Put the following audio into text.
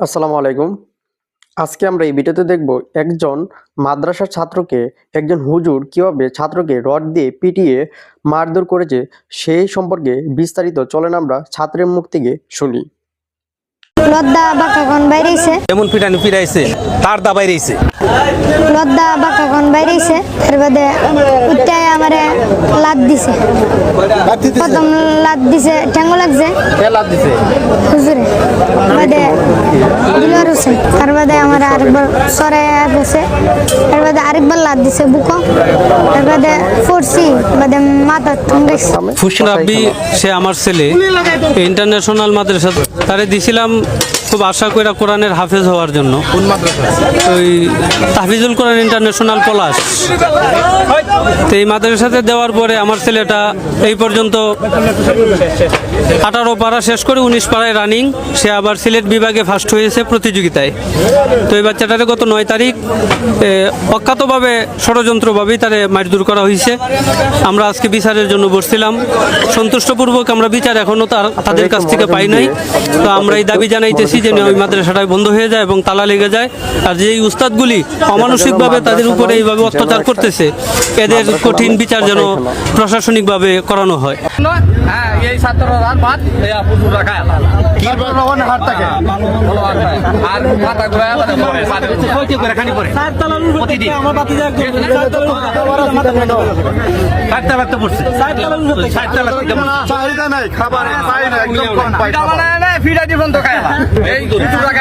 আসসালামু আলাইকুম। আজকে আমরা এই ভিডিওতে দেখব একজন মাদ্রাসার ছাত্রকে একজন হুজুর কীভাবে ছাত্রকে রড দিয়ে পিটিয়ে মারধর করেছে সেই সম্পর্কে বিস্তারিত চলেন আমরা ছাত্রের মুখ থেকে শুনি। লদ্দা বাঁকাগন বাইরেছে? এমন পিটানি পিটাইছে? তার দা বাইরেছে। লদ্দা বাঁকাগন বাইরেছে? এর বাদে উঠটাই আমারে লাদ দিছে। প্রথম লাদ দিছে। ঠ্যাঙ্গো লাগছে? হোসেন তার বাদে আমার আরেকবার সরে গেছে তার বাদে আরেকবার লাদ দিছে বুকো। তার বাদে পড়ছি বাদে মাথা ঠুঙ্গাইছে ফুসিন আব্বি সে আমার ছেলে। ইন্টারন্যাশনাল মাদ্রাসা তারে দিছিলাম খুব আশা কইরা কোরআনের হাফেজ হওয়ার জন্য। ওই তাহফিজুল কোরআন ইন্টারন্যাশনাল পলাশ। তো এই মাদ্রাসাতে দেওয়ার পরে আমার ছেলেটা এই পর্যন্ত আঠারো পাড়া শেষ করে উনিশ পাড়ায় রানিং সে আবার সিলেট বিভাগে ফার্স্ট হয়েছে প্রতিযোগিতায়। তো এই বাচ্চাটারে গত নয় তারিখ অজ্ঞাতভাবে ষড়যন্ত্রভাবেই তারে মারধর করা হয়েছে আমরা আজকে বিচারের জন্য বসছিলাম। সন্তুষ্টপূর্বক আমরা বিচার এখনও তার তাদের কাছ থেকে পাই নাই। তো আমরা এই দাবি জানাইতেছি যে ওই মাদ্রাসাটাই বন্ধ হয়ে যায় এবং তালা লেগে যায়। আর যে এই উস্তাদগুলি অমানসিকভাবে তাদের উপরে এইভাবে অত্যাচার করতেছে এদের কঠিন বিচার যেন প্রশাসনিকভাবে করানো হয়। হ্যাঁ এই ছাত্ররা ভাত পুজুর আর মাথা মানে পড়ছে চাহিদা নাই। খাবারের চাহিদা একদম কম ফিডা না ফিডা জীবন তো। খায় এই রাখায়